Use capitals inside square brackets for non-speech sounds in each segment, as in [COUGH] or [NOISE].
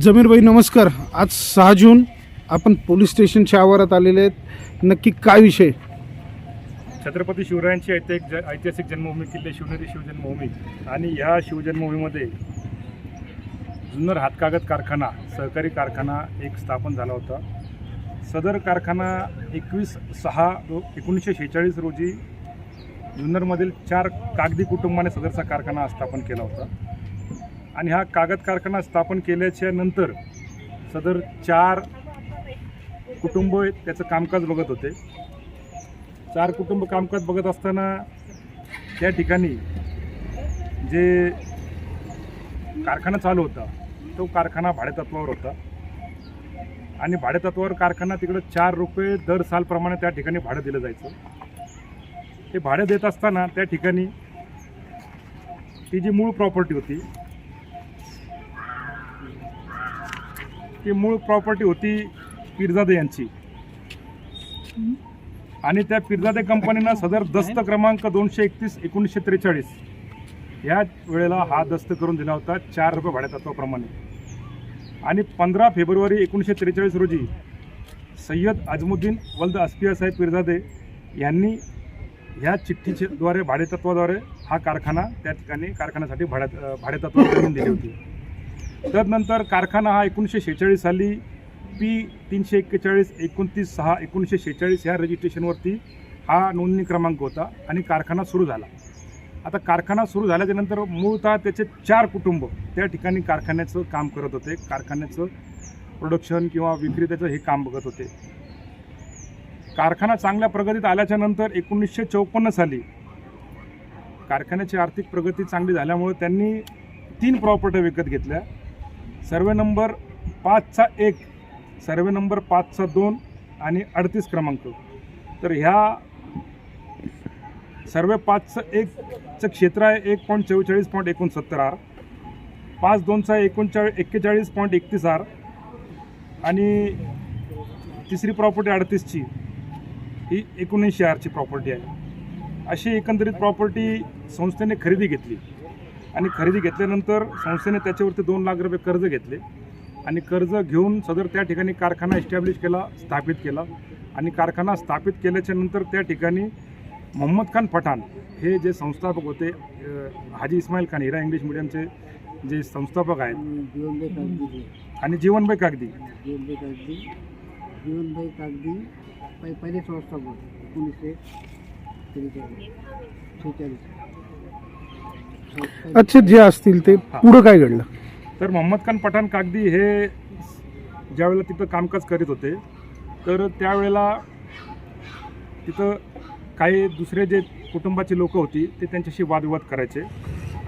जमीरबाई नमस्कार. आज सहा जून आपण पोलीस स्टेशनच्या आवारात आलेले आहेत. नक्की काय विषय? छत्रपती शिवरायांची ऐतिहासिक ज- ऐतिहासिक जन्मभूमी किल्ले शिवनेरी शिवजन्मभूमी आणि ह्या शिवजन्मभूमीमध्ये जुन्नर हातकागद कारखाना सहकारी कारखाना एक स्थापन झाला होता. सदर कारखाना एकवीस सहा दो एकोणीसशे शेहेचाळीस रोजी जुन्नरमधील चार कागदी कुटुंबाने सदरचा कारखाना स्थापन केला होता. आणि हा कागद कारखाना स्थापन केल्याच्यानंतर सदर चार कुटुंब त्याचं कामकाज बघत होते. चार कुटुंब कामकाज बघत असताना त्या ठिकाणी जे कारखाना चालू होता तो कारखाना भाडेतत्वावर होता. आणि भाडेतत्वावर कारखाना तिकडं चार रुपये दर सालप्रमाणे त्या ठिकाणी भाडं दिलं जायचं. ते भाडं देत असताना त्या ठिकाणी ती जी मूळ प्रॉपर्टी होती ती मूळ प्रॉपर्टी होती पिरजादे यांची. आणि त्या पिरजादे कंपनीनं सदर दस्त क्रमांक दोनशे एकतीस एकोणीसशे त्रेचाळीस या वेळेला हा दस्त करून दिला होता चार रुपये भाड्यातत्वाप्रमाणे आणि पंधरा फेब्रुवारी एकोणीसशे त्रेचाळीस रोजी सय्यद अजमुद्दीन वल्द अस्पिया साहेब पिरजादे यांनी ह्या चिठ्ठीच्या द्वारे भाडेतत्वाद्वारे हा कारखाना त्या ठिकाणी कारखान्यासाठी भाड्यात भाडेतत्व करून दिली होती. तदनंतर कारखाना हा एकोणीसशे शेहेचाळीस साली पी तीनशे एक्केचाळीस एकोणतीस सहा एकोणीसशे शेहेचाळीस ह्या रजिस्ट्रेशनवरती हा नोंदणी क्रमांक होता आणि कारखाना सुरू झाला. आता कारखाना सुरू झाल्याच्यानंतर मूळतः त्याचे चार कुटुंब त्या ठिकाणी कारखान्याचं काम करत होते. कारखान्याचं प्रोडक्शन किंवा विक्री त्याचं हे काम बघत होते. कारखाना चांगल्या प्रगतीत आल्याच्यानंतर एकोणीसशे चौपन्न साली कारखान्याची आर्थिक प्रगती चांगली झाल्यामुळे त्यांनी तीन प्रॉपर्ट्या विकत घेतल्या. सर्वे नंबर पाचचा एक सर्वे नंबर पाचचा दोन आणि अडतीस क्रमांक. तर ह्या सर्वे पाचचं एकचं क्षेत्र आहे एक पॉईंट चव्वेचाळीस पॉईंट एकोणसत्तर आर. पाच दोनचा एकोणचाळीस एक्केचाळीस पॉईंट एकतीस आर. आणि तिसरी प्रॉपर्टी अडतीसची ही एकोणऐंशी आरची प्रॉपर्टी आहे. अशी एकंदरीत प्रॉपर्टी संस्थेने खरेदी घेतली. आणि खरेदी घेतल्यानंतर संस्थेने त्याच्यावरती दोन लाख रुपये कर्ज घेतले. आणि कर्ज घेऊन सदर त्या ठिकाणी कारखाना एस्टॅब्लिश केला स्थापित केला. आणि कारखाना स्थापित केल्याच्यानंतर त्या ठिकाणी मोहम्मद खान पठाण हे जे संस्थापक होते हाजी इस्माईल खान हिरा इंग्लिश मिडियमचे जे संस्थापक आहेत. आणि जीवनभाई कागदी. जीवनभाई कागदी. जीवनभाई कागदी पहि पहिले संस्थापक एकोणीसशे त्रेचाळीस. शेहेचाळीस अच्छा जे असतील ते पुढं काय घडलं? तर मोहम्मद खान पठाण कागदी हे ज्यावेळेला तिथं कामकाज करीत होते तर त्यावेळेला तिथं काही दुसरे जे कुटुंबाची लोकं होती ते त्यांच्याशी वादविवाद करायचे.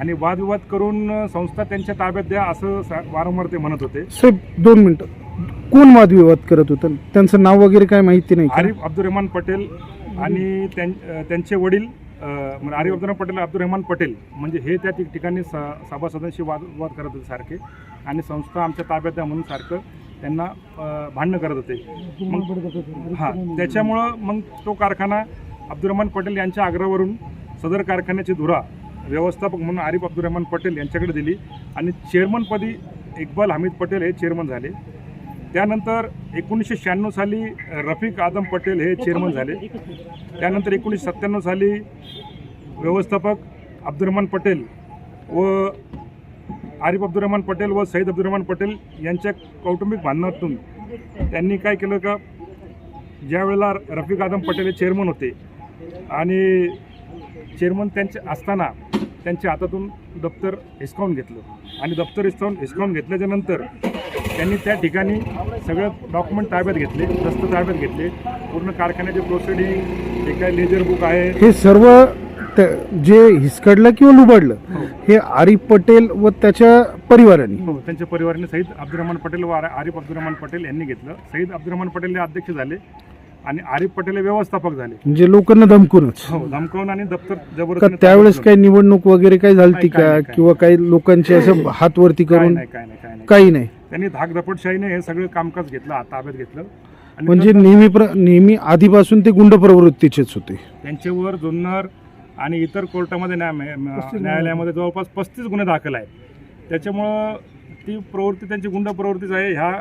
आणि वादविवाद करून संस्था त्यांच्या ताब्यात द्या असं सा- वारंवार ते म्हणत होते. साहेब दोन मिनटं. कोण वादविवाद करत होतं? त्यांचं नाव वगैरे काय माहिती नाही का? आरिफ अब्दुरहमान पटेल आणि त्यां अ, त्यांचे वडील म्हणजे आरिफ अब्दुरहमान पटेल अब्दुरहमान पटेल म्हणजे हे त्या ठिक- ठिकाणी स सभासदांशी वाद वाद करत होते सारखे. आणि संस्था आमच्या ताब्यात द्या म्हणून सारखं त्यांना भांडणं करत होते. मग हां त्याच्यामुळं मग तो कारखाना अब्दुरहमान पटेल यांच्या आग्रहावरून सदर कारखान्याची धुरा व्यवस्थापक म्हणून आरिफ अब्दुरहमान पटेल यांच्याकडे दिली. आणि चेअरमनपदी इक्बाल हमीद पटेल हे चेअरमन झाले. त्यानंतर एकोणीसशे शहाण्णव साली रफिक आदम पटेल हे चेअरमन झाले. त्यानंतर एकोणीसशे सत्त्याण्णव साली व्यवस्थापक अब्दुरहमान पटेल व आरिफ अब्दुरहमान पटेल व सईद अब्दुरहमान पटेल यांच्या कौटुंबिक भांडणातून त्यांनी काय केलं का ज्यावेळेला रफिक आदम पटेल हे चेअरमन होते आणि चेअरमन त्यांचे असताना त्यांच्या हातातून दप्तर हिसकावून घेतलं. आणि दप्तर हिसकावून हिसकावून घेतल्याच्यानंतर त्यांनी त्या ठिकाणी सगळं डॉक्युमेंट ताब्यात घेतले दस्त ताब्यात घेतले. पूर्ण कारखान्याचे प्रोसिडिंग जे काही लेजर बुक आहे. हे सर्व जे हिसकडलं किंवा लुबाडलं हे. आरिफ पटेल व त्याच्या परिवाराने. हो, त्यांच्या परिवाराने सईद अब्दुरहमान पटेल व आर- आरिफ अब्दुरहमान पटेल यांनी घेतलं. सईद अब्दुरहमान पटेल हे अध्यक्ष झाले आणि आरिफ पटेल हे व्यवस्थापक झाले. म्हणजे लोकांना धमकूनच. हो धमकावून आणि दप्तर का जबरदस्तीने त्यावेळेस काही निवडणूक वगैरे काही झाली का? किंवा काही लोकांचे असं हात वरती काय करून काही नाही. त्यांनी धाकधपटशाहीने हे सगळं कामकाज घेतलं ताब्यात घेतलं. आणि म्हणजे नेहमी प्र- नेहमी आधीपासून ते गुंड प्रवृत्तीचेच होते. त्यांच्यावर जुन्नर आणि इतर कोर्टामध्ये न्याय न्यायालयामध्ये जवळपास पस्तीस गुन्हे दाखल आहेत. त्याच्यामुळं ती प्रवृत्ती त्यांची गुंड प्रवृत्तीच आहे. ह्या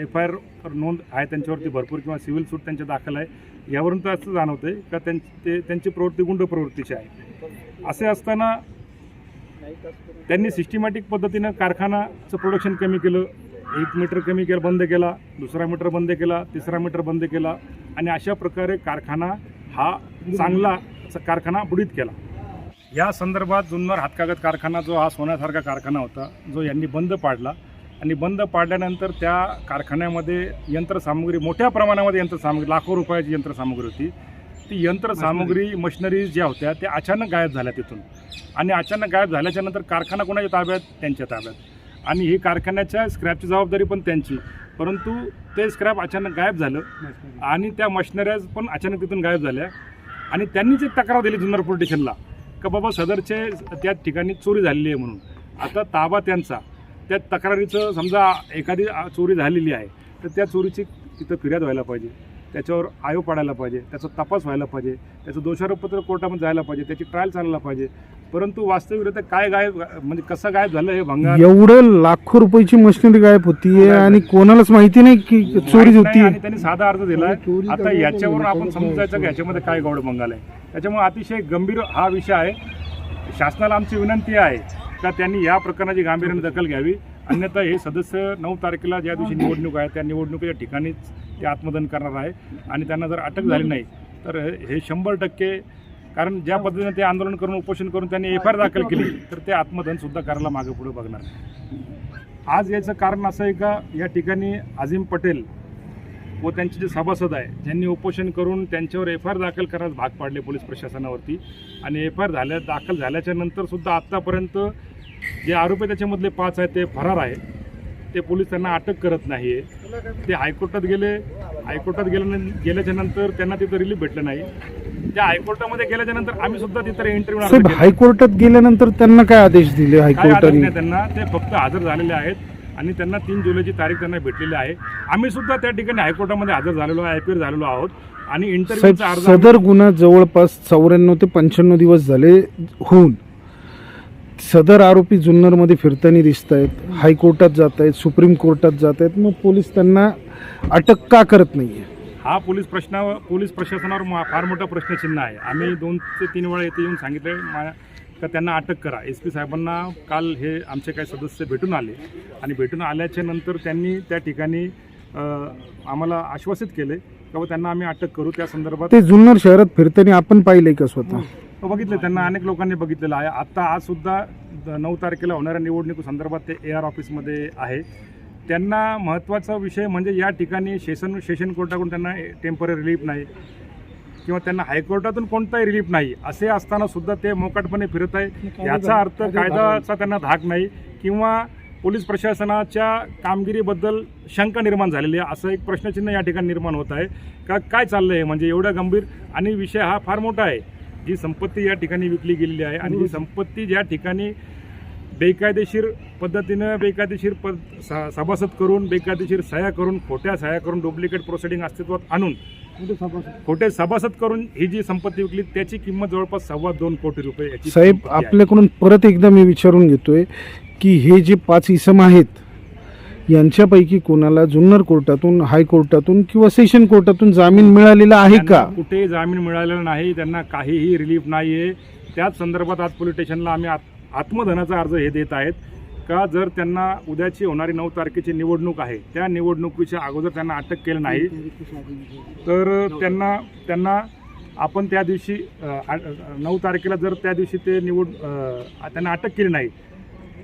एफ आय आर नोंद आहे त्यांच्यावरती भरपूर किंवा सिव्हिल सूट त्यांचे दाखल आहे. यावरून तर असं जाणवतंय का त्यां ते त्यांची प्रवृत्ती गुंड प्रवृत्तीची आहे. असे असताना त्यांनी सिस्टमॅटिक पद्धतीनं कारखानाचं प्रोडक्शन कमी केलं. एक मीटर कमी केलं बंद केला दुसरा मीटर बंद केला तिसरा मीटर बंद केला आणि अशा प्रकारे कारखाना हा चांगला कारखाना बुडीत केला. या संदर्भात जुन्नर हातकागद कारखाना जो हा सोन्यासारखा कारखाना होता जो यांनी बंद पाडला. आणि बंद पाडल्यानंतर त्या कारखान्यामध्ये यंत्रसामुग्री मोठ्या प्रमाणामध्ये यंत्रसामुग्री लाखो रुपयाची यंत्रसामुग्री होती. ती यंत्रसामुग्री मशिनरीज ज्या होत्या त्या अचानक गायब झाल्या तिथून. आणि अचानक गायब झाल्याच्यानंतर कारखाना कोणाच्या ताब्यात? त्यांच्या ताब्यात. आणि ही कारखान्याच्या स्क्रॅपची जबाबदारी पण त्यांची. परंतु ते स्क्रॅप अचानक गायब झालं आणि त्या मशिनऱ्याज पण अचानक तिथून गायब झाल्या. आणि त्यांनीच एक तक्रार दिली जुन्नर पोलीस स्टेशनला का बाबा सदरचे त्या ठिकाणी चोरी झालेली आहे म्हणून. आता ताबा त्यांचा. त्या तक्रारीचं समजा एखादी चोरी झालेली आहे तर त्या चोरीची तिथं फिर्याद व्हायला पाहिजे. त्याच्यावर आयोग पाडायला पाहिजे त्याचा तपास व्हायला पाहिजे त्याचं दोषारोपपत्र कोर्टामध्ये जायला पाहिजे त्याची ट्रायल चालायला पाहिजे. परंतु वास्तविकरित्या काय गायब म्हणजे कसं गायब झालं हे भंगार एवढं लाखो रुपयाची मशिनरी गायब होतीये गायब आणि. कोणालाच माहिती नाही की चोरी होती. आणि त्यांनी साधा अर्ज दिला आता याच्यावरून आपण समजायचं की याच्यामध्ये काय गौड मंगाल आहे? त्याच्यामुळे अतिशय गंभीर हा विषय आहे. शासनाला आमची विनंती आहे का त्यांनी या प्रकरणाची गांभीर्याने दखल घ्यावी. अन्यथा हे सदस्य नऊ तारखेला ज्या दिवशी निवडणूक आहे त्या निवडणुकीच्या ठिकाणीच ते आत्मदहन करणार आहे आणि त्यांना जर अटक झाली नाही तर हे शंभर टक्के कारण ज्या पद्धतीने ते आंदोलन करून उपोषण करून त्यांनी एफ आय आर दाखल केली तर ते आत्मदहन सुद्धा करायला मागे पुढे बघणार आज याचं कारण असं आहे का या ठिकाणी अझीम पटेल व त्यांचे जे सभासद आहे ज्यांनी उपोषण करून त्यांच्यावर एफ आय आर दाखल करायला भाग पाडले पोलीस प्रशासनावरती आणि एफ आय आर झाल्या दाखल झाल्याच्यानंतर सुद्धा आत्तापर्यंत जे आरोपी त्याच्यामधले पाच आहेत ते फरार आहे ते पोलीस त्यांना अटक करत नाही ते हायकोर्टात गेले. हायकोर्टात गेल्या गेल्याच्यानंतर त्यांना तिथं रिलीफ भेटलं नाही. त्या हायकोर्टामध्ये गेल्याच्यानंतर आम्ही सुद्धा तिथं इंटरव्ह्यू हायकोर्टात गेल्यानंतर त्यांना काय आदेश दिले हायकोर्टाने? त्यांना ते फक्त हजर झालेले आहेत आणि त्यांना तीन जुलैची तारीख त्यांना भेटलेली आहे. आम्ही सुद्धा त्या ठिकाणी हायकोर्टामध्ये हजर झालेलो आहे आय झालेलो आहोत आणि साहेब इंटरव्ह्यूचा अर्ज आम्ही- सदर गुन्हा जवळपास चौऱ्याण्णव ते पंच्याण्णव दिवस झाले होऊन सदर आरोपी जुन्नरमध्ये फिरताना दिसत आहेत हायकोर्टात जात आहेत सुप्रीम कोर्टात जात आहेत मग पोलीस त्यांना अटक का करत नाहीये? हा पोलीस प्रश्न पोलीस प्रशासनावर मा- फार मोठा प्रश्नचिन्ह आहे. आम्ही दोन ते तीन वेळा येथे येऊन सांगितलं मा का त्यांना अटक करा. एस पी साहेबांना काल हे आमचे काही सदस्य भेटून आले आणि भेटून आल्याच्यानंतर त्यांनी त्या ठिकाणी अ, आम्हाला आश्वासित केले का त्यांना आम्ही अटक करू. त्या संदर्भात ते जुन्नर शहरात फिरताना आपण पाहिलंय का स्वतः? हो, बघितलं त्यांना अनेक लोकांनी बघितलेलं आहे. आत्ता आज सुद्धा नऊ तारखेला होणाऱ्या निवडणुकी संदर्भात ते ए आर ऑफिसमध्ये आहे. त्यांना महत्त्वाचा विषय म्हणजे या ठिकाणी सेशन सेशन कोर्टाकडून त्यांना टेंपररी रिलीफ नाही किंवा त्यांना हायकोर्टातून कोणताही रिलीफ नाही. असे असताना सुद्धा ते मोकाटपणे फिरत आहे याचा अर्थ कायद्याचा त्यांना धाक नाही किंवा पोलीस प्रशासनाच्या कामगिरीबद्दल शंका निर्माण झालेली आहे. असं एक प्रश्नचिन्ह या ठिकाणी निर्माण होत आहे. का काय चाललं आहे म्हणजे एवढा गंभीर आणि विषय हा फार मोठा आहे. जी संपत्ती या ठिकाणी विकली गेलेली आहे आणि जी संपत्ती ज्या ठिकाणी बेकायदेशीर पद्धतीनं बेकायदेशीर पद स- सभासद करून बेकायदेशीर सह्या करून खोट्या सह्या करून डुप्लिकेट प्रोसिडिंग अस्तित्वात आणून खोटे सभासद करून ही जी संपत्ती विकली त्याची किंमत जवळपास सव्वा दोन कोटी रुपये साहेब. आपल्याकडून परत एकदा मी विचारून घेतोय की हे जे पाच इसम आहेत यांच्यापैकी कोणाला जुन्नर कोर्टातून हायकोर्टातून किंवा सेशन कोर्टातून जामीन मिळालेला आहे का? कुठेही जामीन मिळालेला नाही त्यांना काहीही रिलीफ नाही आहे त्याच संदर्भात आज पोलीस स्टेशनला आम्ही आत- आत्मधनाचा अर्ज हे देत आहेत का? जर त्यांना उद्याची होणारी नऊ तारखेची निवडणूक आहे त्या निवडणुकीच्या अगोदर त्यांना अटक केलं नाही तर त्यांना त्यांना आपण त्या दिवशी नऊ तारखेला जर त्या दिवशी ते निवड त्यांना अटक केली नाही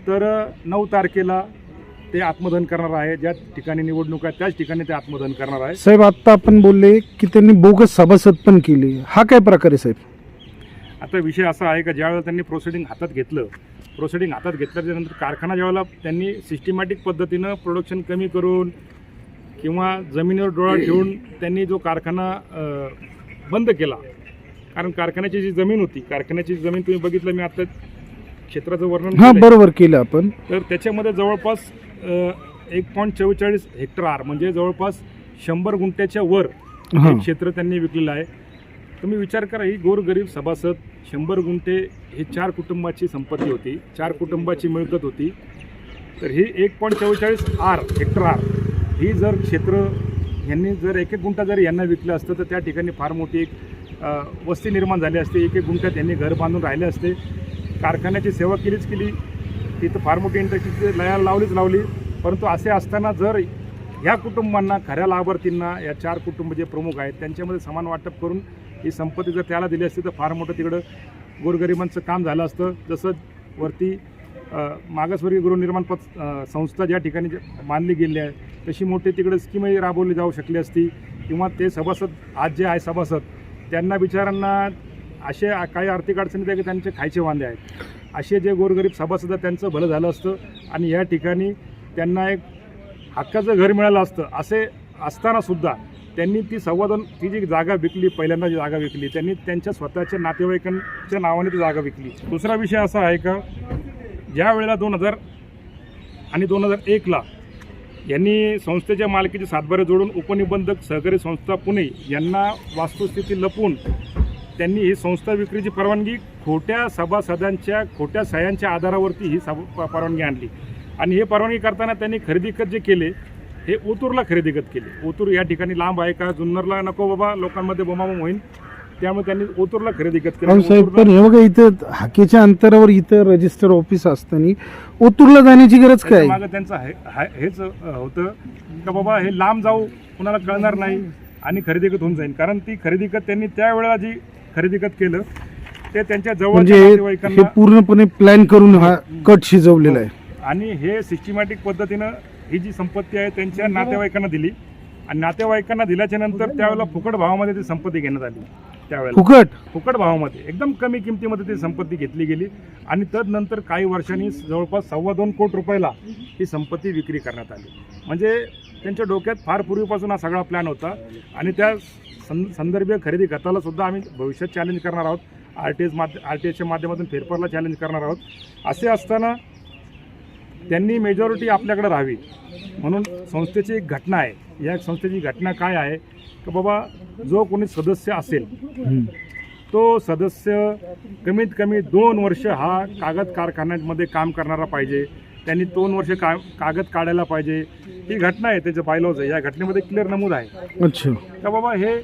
तर नऊ तारखेला ते आत्मदहन करणार आहे ज्या ठिकाणी निवडणूक आहे त्याच ठिकाणी ते आत्मदहन करणार आहे. साहेब आता आपण बोलले की त्यांनी बोगस सभासद पण केली. हा काय प्रकार आहे साहेब? आता विषय असा आहे का ज्यावेळेला त्यांनी प्रोसिडिंग हातात घेतलं प्रोसिडिंग हातात घेतल्याच्यानंतर कारखाना ज्यावेळेला त्यांनी सिस्टमॅटिक पद्धतीनं प्रोडक्शन कमी करून किंवा जमिनीवर डोळा ठेवून त्यांनी जो कारखाना बंद केला. कारण कारखान्याची जी जमीन होती कारखान्याची जमीन तुम्ही बघितलं मी आता क्षेत्राचं वर्णन हा. बरोबर केलं आपण. तर त्याच्यामध्ये जवळपास एक पॉईंट चव्वेचाळीस हेक्टर आर म्हणजे जवळपास शंभर गुंठ्याच्या वर हा. क्षेत्र त्यांनी विकलेलं आहे. तुम्ही विचार करा ही गोरगरीब सभासद शंभर गुंठे हे चार कुटुंबाची संपत्ती होती चार कुटुंबाची मिळकत होती. तर ही एक पॉईंट चव्वेचाळीस आर हेक्टर आर ही जर क्षेत्र यांनी जर एक एक गुंठा जर यांना विकलं असतं तर त्या ठिकाणी फार मोठी एक वस्ती निर्माण झाली असते. एक एक गुंठ्यात यांनी घर बांधून राहिले असते. कारखान्याची सेवा केलीच केली. तिथं फार मोठी इंडस्ट्रीची लया लावलीच लावली. परंतु असे असताना जर ह्या कुटुंबांना खऱ्या लाभार्थींना या चार कुटुंब जे प्रमुख आहेत त्यांच्यामध्ये समान वाटप करून ही संपत्ती जर त्याला दिली असती तर फार मोठं तिकडं गोरगरिबांचं काम झालं असतं. जसं वरती मागासवर्गीय गृहनिर्माण पत संस्था ज्या ठिकाणी मानली गेली आहे तशी मोठी तिकडे स्कीमही राबवली जाऊ शकली असती. किंवा ते सभासद आज जे आहे सभासद त्यांना बिचारांना असे काही आर्थिक अडचणी त्या की त्यांचे खायचे वांदे आहेत. असे जे गोरगरीब सभासद त्यांचं भलं झालं असतं आणि या ठिकाणी त्यांना एक हक्काचं घर मिळालं असतं असे असतानासुद्धा त्यांनी ती संवादन ती जी जागा विकली पहिल्यांदा जी जागा विकली त्यांनी त्यांच्या स्वतःच्या नातेवाईकांच्या नावाने ती जागा विकली. दुसरा विषय असा आहे का ज्या वेळेला दोन हजार आणि दोन हजार एकला यांनी संस्थेच्या मालकीचे सातबारे जोडून उपनिबंधक सहकारी संस्था पुणे यांना वास्तुस्थिती लपवून त्यांनी ही संस्था विक्रीची परवानगी खोट्या सभासदांच्या खोट्या सह्यांच्या आधारावरती ही प- परवानगी आणली. आणि हे परवानगी करताना त्यांनी खरेदी खत जे केले हे ओतूरला खरेदी खत केले. ओतूर या ठिकाणी लांब आहे का? जुन्नरला नको बाबा लोकांमध्ये बोमाबोम होईल त्यामुळे त्यांनी ओतूरला खरेदी केलं. ओतूरला- पण हे बघा इथं हाकेच्या अंतरावर इथं रजिस्टर ऑफिस असताना ओतूरला जाण्याची गरज काय? मागं त्यांचं हेच होतं का बाबा हे लांब जाऊ कुणाला कळणार नाही आणि खरेदी खत होऊन जाईल कारण ती खरेदी खत त्यांनी त्यावेळेला जी खरेदी खत केलं ते त्यांच्या म्हणजे हे नातेवाईकांना पूर्णपणे प्लॅन करून हा कट शिजवलेला आहे. आणि हे सिस्टमॅटिक पद्धतीनं ही जी संपत्ती आहे त्यांच्या नातेवाईकांना दिली. आणि नातेवाईकांना दिल्याच्या नंतर त्यावेळेला फुकट भावामध्ये ती संपत्ती घेण्यात आली. त्यावेळेला. फुकट? फुकट भावामध्ये. एकदम कमी किमतीमध्ये ती संपत्ती घेतली गेली. आणि तदनंतर काही वर्षांनी जवळपास सव्वा दोन कोटी रुपयाला ही संपत्ती विक्री करण्यात आली. म्हणजे त्यांच्या डोक्यात फार पूर्वीपासून हा सगळा प्लॅन होता. आणि त्या सं संदर्भीय खरेदी खताला सुद्धा आम्ही भविष्यात चॅलेंज करणार आहोत. आर टी एस माध्य आर टी एसच्या माध्यमातून फेरफारला चॅलेंज करणार आहोत. असे असताना त्यांनी मेजॉरिटी आपल्याकडे राहावी. म्हणून संस्थेची एक घटना आहे. या संस्थेची घटना काय आहे? की बाबा जो कोणी सदस्य असेल. तो सदस्य कमीत कमी दोन वर्ष हा कागद कारखान्यामध्ये काम करणारा पाहिजे. त्यांनी दोन वर्ष का कागद काढायला पाहिजे. ही घटना आहे त्याचं बायलॉज आहे. या घटनेमध्ये क्लिअर नमूद आहे. अच्छा. का बाबा हे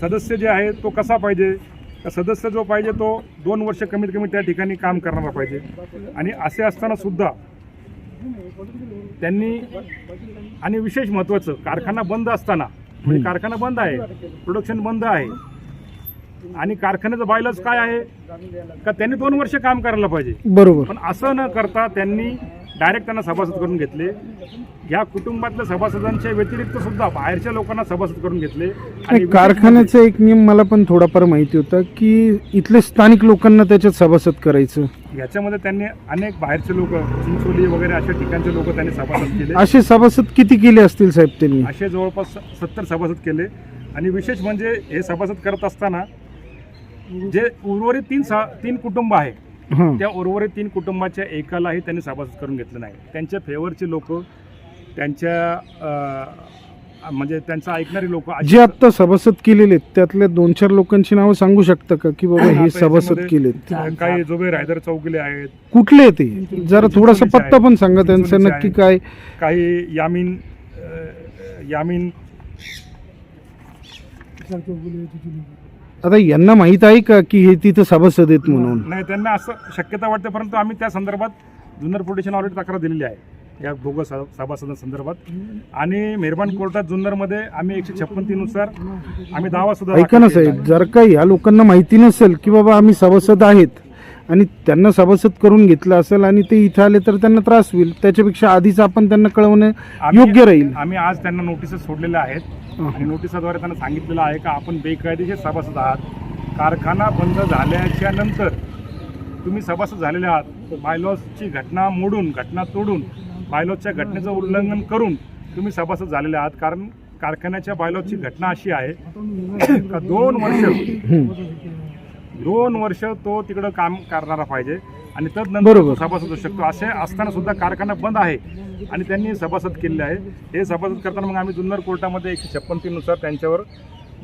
सदस्य जे आहे तो कसा पाहिजे? का सदस्य जो पाहिजे तो दोन वर्ष कमीत कमी त्या ठिकाणी काम करणारा पाहिजे. आणि असे असताना सुद्धा त्यांनी आणि विशेष महत्त्वाचं कारखाना बंद असताना म्हणजे कारखाना बंद आहे प्रोडक्शन बंद आहे आणि कारखान्याचं बायलॉज काय आहे? का त्यांनी दोन वर्ष काम करायला पाहिजे. बरोबर. पण असं न करता त्यांनी डायरेक्ट त्यांना सभासद करून घेतले. या कुटुंबातल्या सभासदांच्या व्यतिरिक्त सुद्धा बाहेरच्या लोकांना सभासद करून घेतले. विशेष कारखान्याचा एक नियम मला पण थोडाफार माहिती होता की इथले स्थानिक लोकांना त्याच्यात सभासद करायचं. याच्यामध्ये त्यांनी अनेक बाहेरचे लोक चिंचोली वगैरे अशा ठिकाणचे लोक त्यांनी सभासद केले. असे सभासद किती केले असतील साहेब त्यांनी? असे जवळपास सत्तर सभासद केले. आणि विशेष म्हणजे हे सभासद करत असताना जे उर्वरित तीन सा तीन कुटुंब आहे त्या उर्वरित तीन कुटुंबाच्या एकालाही त्यांनी सभासद करून घेतलं नाही. त्यांच्या फेवरचे लोक त्यांच्या म्हणजे त्यांचं ऐकणारी लोक जे आता सभासद केलेले आहेत, त्यातल्या दोन चार लोकांची नावं सांगू शकता का? की बाबा हे सभासद केलेत. काही जुबेर हैदर चौगले आहेत. कुठले ते? जरा थोडासा पत्ता पण सांगा त्यांचा नक्की. काय. काही यामीन यामीन आता यांना माहीत आहे का की हे तिथं सभासद आहेत म्हणून? नाही त्यांना असं शक्यता वाटते परंतु आम्ही त्या संदर्भात जुन्नर पोलीस ऑलरेडी तक्रार दिलेली आहे या बोगस सभासदांसंदर्भात आणि मेहरबान कोर्टात जुन्नरमध्ये आम्ही एकशे छप्पन तीनुसार आम्ही दावा सुद्धा ऐका ना दाखल केलेला साहेब जर का या लोकांना माहिती नसेल की बाबा आम्ही सभासद आहेत आणि त्यांना सभासद करून घेतलं असेल आणि ते इथं आले तर त्यांना त्रास होईल. त्याच्यापेक्षा आधीच आपण त्यांना कळवणं आम्ही- योग्य राहील. आम्ही आज त्यांना नोटिसेस सोडलेल्या आहेत. आणि नोटिसाद्वारे त्यांना सांगितलेलं आहे का आपण बेकायदेशीर सभासद आहात. कारखाना बंद झाल्याच्यानंतर तुम्ही सभासद झालेले आहात. बायलॉजची घटना मोडून घटना तोडून बायलॉजच्या घटनेचं उल्लंघन करून तुम्ही सभासद झालेले आहात. कारण कारखान्याच्या बायलॉजची घटना अशी आहे का दोन वर्ष. दोन वर्ष तो तिकडं काम करणारा पाहिजे. आणि तदनंतर बरोबर. तो सभासद होऊ शकतो. असे असताना सुद्धा कारखाना बंद आहे. आणि त्यांनी सभासद केलेले आहे. हे सभासद करताना मग आम्ही जुन्नर कोर्टामध्ये एकशे छप्पन तीननुसार त्यांच्यावर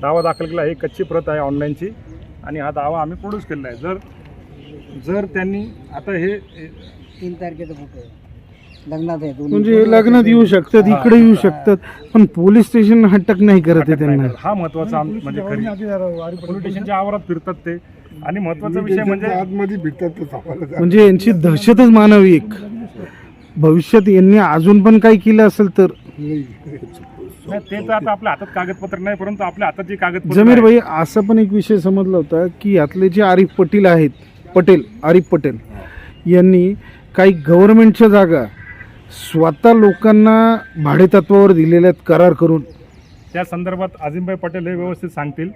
दावा दाखल केला. ही कच्ची प्रत आहे ऑनलाईनची. आणि हा दावा आम्ही प्रोड्यूस केलेला आहे. जर जर त्यांनी आता हे तीन तारखेचा फोटो आहे. लग्नात आहे. दोन्ही. म्हणजे लग्नात येऊ शकतात इकडे येऊ शकतात पण पोलीस स्टेशन अटक नाही करत आहे त्यांना. हा महत्त्वाचा म्हणजे पोलीस स्टेशनच्या आवारात फिरतात ते. आणि महत्त्वाचा विषय म्हणजे आतमध्ये भेटतात. म्हणजे यांची दहशतच मानावी एक. भविष्यात यांनी अजून पण काही केलं असेल तर. नाही, ते तर आता आपल्या हातात कागदपत्र नाही परंतु आपल्या हातात जे कागदपत्र जमीर भाई असा पण एक विषय समजला होता की यातले जे आरिफ पटेल आहेत पटेल आरिफ पटेल यांनी काही गव्हर्नमेंटच्या जागा स्वतः लोकांना भाडेतत्वावर दिलेल्या आहेत करार करून. त्या संदर्भात अजिमभाई पटेल हे व्यवस्थित सांगतील.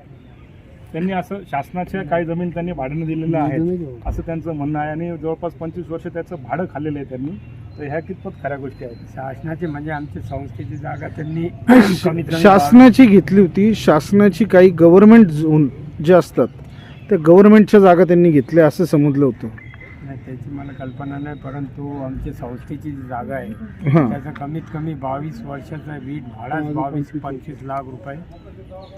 त्यांनी असं शासनाच्या काही जमीन त्यांनी भाड्याने दिलेलं आहे असं त्यांचं म्हणणं आहे. आणि जवळपास पंचवीस वर्ष त्याचं भाडं खाल्लेलं आहे त्यांनी. तर ह्या कितपत खऱ्या गोष्टी आहेत? शासनाची म्हणजे आमच्या संस्थेची जागा त्यांनी [COUGHS] कमीत कमी शासनाची घेतली होती. शासनाची काही गव्हर्नमेंट झोन जे असतात त्या गव्हर्नमेंटच्या जागा त्यांनी घेतल्या असं समजलं होतं. नाही, त्याची मला कल्पना नाही परंतु आमच्या संस्थेची जी जागा आहे त्याचं कमीत कमी बावीस वर्षाचा वीट भाडाच बावीस पंचवीस लाख रुपये.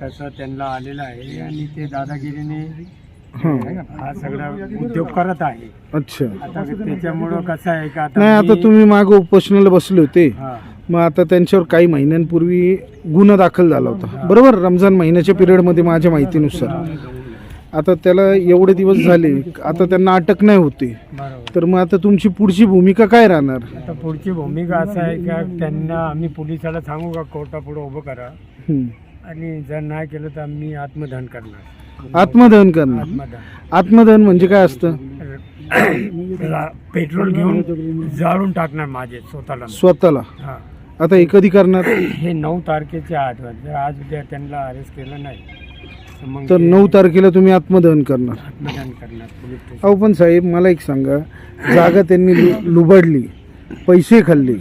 त्याचं त्यांना आलेलं आहे आणि ते दादागिरीने हां हा सगळा उद्योग करत आहे. अच्छा. आता त्याच्यामुळं कसं आहे का नाही आता मी- तुम्ही मागं उपोषणाला बसले होते. हा. मग आता त्यांच्यावर काही महिन्यांपूर्वी गुन्हा दाखल झाला होता. बरोबर रमजान महिन्याच्या पिरियडमध्ये माझ्या माहितीनुसार. आता त्याला एवढे दिवस झाले आता त्यांना अटक नाही होते. बरोबर. तर मग आता तुमची पुढची भूमिका काय राहणार? आता पुढची भूमिका असं आहे का त्यांना आम्ही पोलिसाला सांगू का कोर्टापुढे उभं करा? हम्म. आणि जर नाही केलं तर आम्ही आत्मदहन करणार. आत्मदहन करणार? आत्मदहन. आत्मदहन म्हणजे काय असतं? रा- पेट्रोल घेऊन जाळून टाकणार माझे स्वतःला. स्वतःला? हा. आता हे कधी करणार? हे नऊ तारखेचे आठ वाजता आज उद्या त्यांना अरेस्ट केलं नाही तर मग तर ते नऊ तारखेला तुम्ही आत्मदहन करणार. आत्मदहन करणार पोलीस स्टेशन अहो पण साहेब मला एक सांगा. जागा त्यांनी लु- लुबाडली पैसे खाल्ले.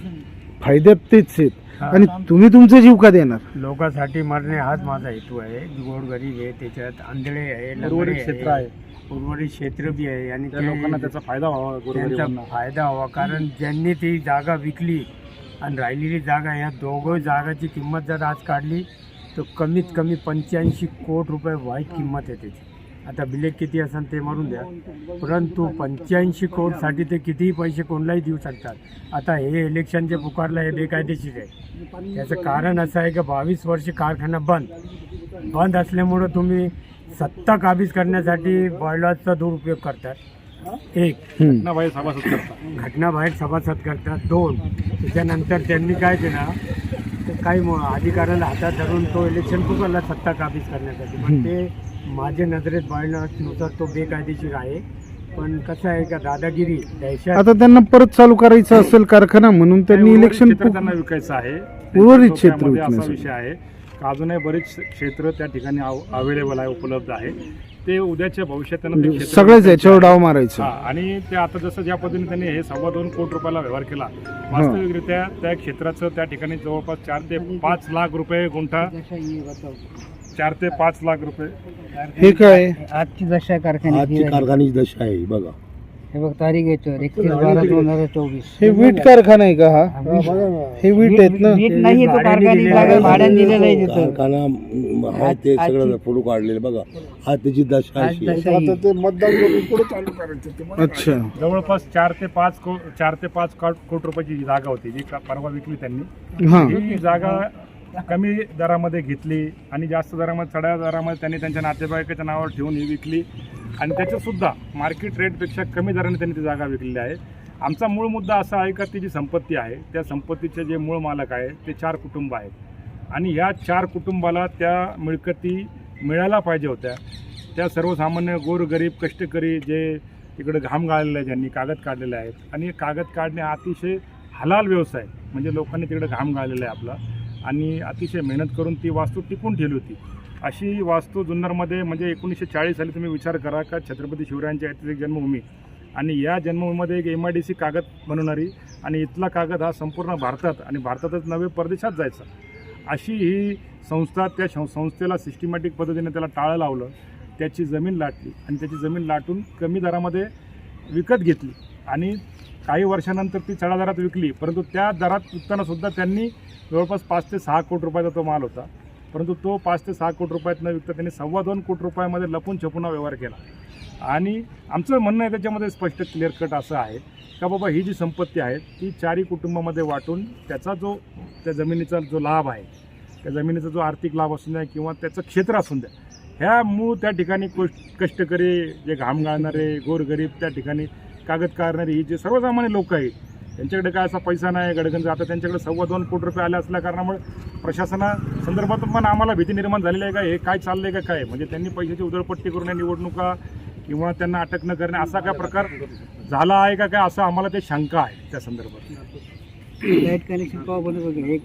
फायद्यात तेच आहेत. आणि तुम्ही तुमचा जीव का देणार? लोकांसाठी मरणे हाच माझा हेतू आहे. गोरगरीब आहे त्याच्यात आंधळे आहे उर्वरित क्षेत्र आहे. उर्वरित क्षेत्र बी आहे आणि त्या लोकांना त्याचा फायदा व्हावा त्यांचा फायदा व्हावा. कारण ज्यांनी ती जागा विकली आणि राहिलेली जागा या दोघं जागाची किंमत जर आज काढली तर कमीत कमी पंच्याऐंशी कोटी रुपये वाईट किंमत आहे त्याची. आता बिलेट किती असेल ते मारून द्या. परंतु पंच्याऐंशी कोटसाठी ते कितीही पैसे कोणालाही देऊ शकतात. आता हे इलेक्शन जे पुकारलं हे बेकायदेशीर आहे. त्याचं कारण असं आहे की बावीस वर्ष कारखाना बंद. बंद असल्यामुळं तुम्ही सत्ता काबीज करण्यासाठी बॉयलरचा दुरुपयोग करतात. एक बाई सभासद करतात. घटनाबाहेर सभासद करतात. दोन त्याच्यानंतर त्यांनी काय केलं? काही अधिकाऱ्याला हातात धरून तो इलेक्शन पुकारला सत्ता काबीज करण्यासाठी. पण ते माझ्या नजरेत बघण्यानुसार तो बेकायदेशीर आहे पण कसं आहे का दादागिरी आता त्यांना परत चालू करायचं असेल कारखाना म्हणून त्यांनी उर्वरित इलेक्शन क्षेत्र त्यांना विकायचं आहे उर्वरित क्षेत्र असा. विषय आहे का अजूनही बरेच क्षेत्र त्या ठिकाणी अवेलेबल आहे उपलब्ध आहे ते उद्याच्या भविष्यात त्यांना ते म्हणजे क्षेत्र सगळ्याच विकायचे याच्यावर आहे. डाव मारायचा हा आणि ते आता जसं ज्या पद्धतीने त्यांनी हे सव्वा दोन कोटी रुपयाला व्यवहार केला वास्तविकरित्या त्या क्षेत्राचं त्या ठिकाणी जवळपास चार ते पाच लाख रुपये गुंठा ही. चार ते पाच लाख रुपये. हे काय? आजची दशा कारखान्याची आजची. कारखान्याची दशा आहे बघा. हे बघ तारीख याच्यावर एकतीस बारा दोन हजार चोवीस. हे वीट कारखाना आहे का हा? हे वीट. आहेत ना? वीट नाही तो भाड्याने कारखानी दिलेला जागा आहे. भाड्याने दिलेला आहे तिथं. कारखाना म, आहे ते आज- सगळं आजची- फोटो काढलेले बघा. हा त्याची दशा आज अशी आहे. दशा ही. अच्छा. जवळपास चार ते पाच को चार ते पाच कोटी रुपयाची जागा होती जी का- परवा विकली त्यांनी. हा. ही जागा कमी दरामध्ये घेतली आणि जास्त दरामध्ये चढ्या दरामध्ये त्यांनी त्यांच्या नातेवाईकाच्या नावावर ठेवून ही विकली. आणि त्याच्यासुद्धा मार्केट रेटपेक्षा कमी दराने त्यांनी ती जागा विकलेली आहे. आमचा मूळ मुद्दा असा आहे का ती जी संपत्ती आहे त्या संपत्तीचे जे मूळ मालक आहे ते चार कुटुंब आहेत. आणि ह्या चार कुटुंबाला त्या मिळकती मिळायला पाहिजे होत्या. त्या सर्वसामान्य गोरगरीब कष्टकरी जे इकडे घाम गाळलेलं आहे ज्यांनी कागद काढलेले आहेत. आणि कागद काढणे अतिशय हलाल व्यवसाय म्हणजे लोकांनी तिकडे घाम गाळलेला आहे आपला. आणि अतिशय मेहनत करून ती वास्तू टिकून ठेवली होती. अशी वास्तू जुन्नरमध्ये म्हणजे एकोणीसशे चाळीस साली तुम्ही विचार करा का छत्रपती शिवरायांची ऐतिहासिक जन्मभूमी? आणि या जन्मभूमीमध्ये एक एम आय डी सी कागद बनवणारी आणि इथला कागद हा संपूर्ण भारतात आणि भारतातच नव्हे परदेशात जायचा. अशी ही संस्था त्या संस्थेला सिस्टमॅटिक पद्धतीने त्याला टाळं लावलं. त्याची जमीन लाटली आणि त्याची जमीन लाटून कमी दरामध्ये विकत घेतली. आणि काही वर्षानंतर ती चढा दरात विकली. परंतु त्या दरात विकतानासुद्धा त्यांनी जवळपास पाच ते सहा कोटी रुपयाचा तो माल होता. परंतु तो पाच ते सहा कोटी रुपयात न विकता त्यांनी सव्वा दोन कोटी रुपयामध्ये लपून छपून व्यवहार केला. आणि आमचं म्हणणं आहे त्याच्यामध्ये स्पष्ट क्लिअर कट असं आहे का बाबा ही जी संपत्ती आहे ती चारही कुटुंबामध्ये वाटून त्याचा जो त्या जमिनीचा जो लाभ आहे त्या जमिनीचा जो आर्थिक लाभ असून द्या किंवा त्याचं क्षेत्र असून द्या ह्या मूळ त्या ठिकाणी कोश- कष्टकरी जे घाम गाळणारे गोरगरीब त्या ठिकाणी कागद काढणारे ही जे सर्वसामान्य लोक आहेत त्यांच्याकडे काय असा पैसा नाही गडगंज आता त्यांच्याकडे सव्वा दोन कोटी रुपये आले असल्या कारणामुळे प्रशासना संदर्भात पण आम्हाला भीती निर्माण झालेली आहे का? हे काय चाललंय का काय? म्हणजे त्यांनी पैशाची उधळपट्टी करून या निवडणुका किंवा त्यांना अटक न करणे असा काय प्रकार झाला आहे का काय? असं आम्हाला ते शंका आहे त्या संदर्भात. लाइट कनेक्शन पाव बनत एक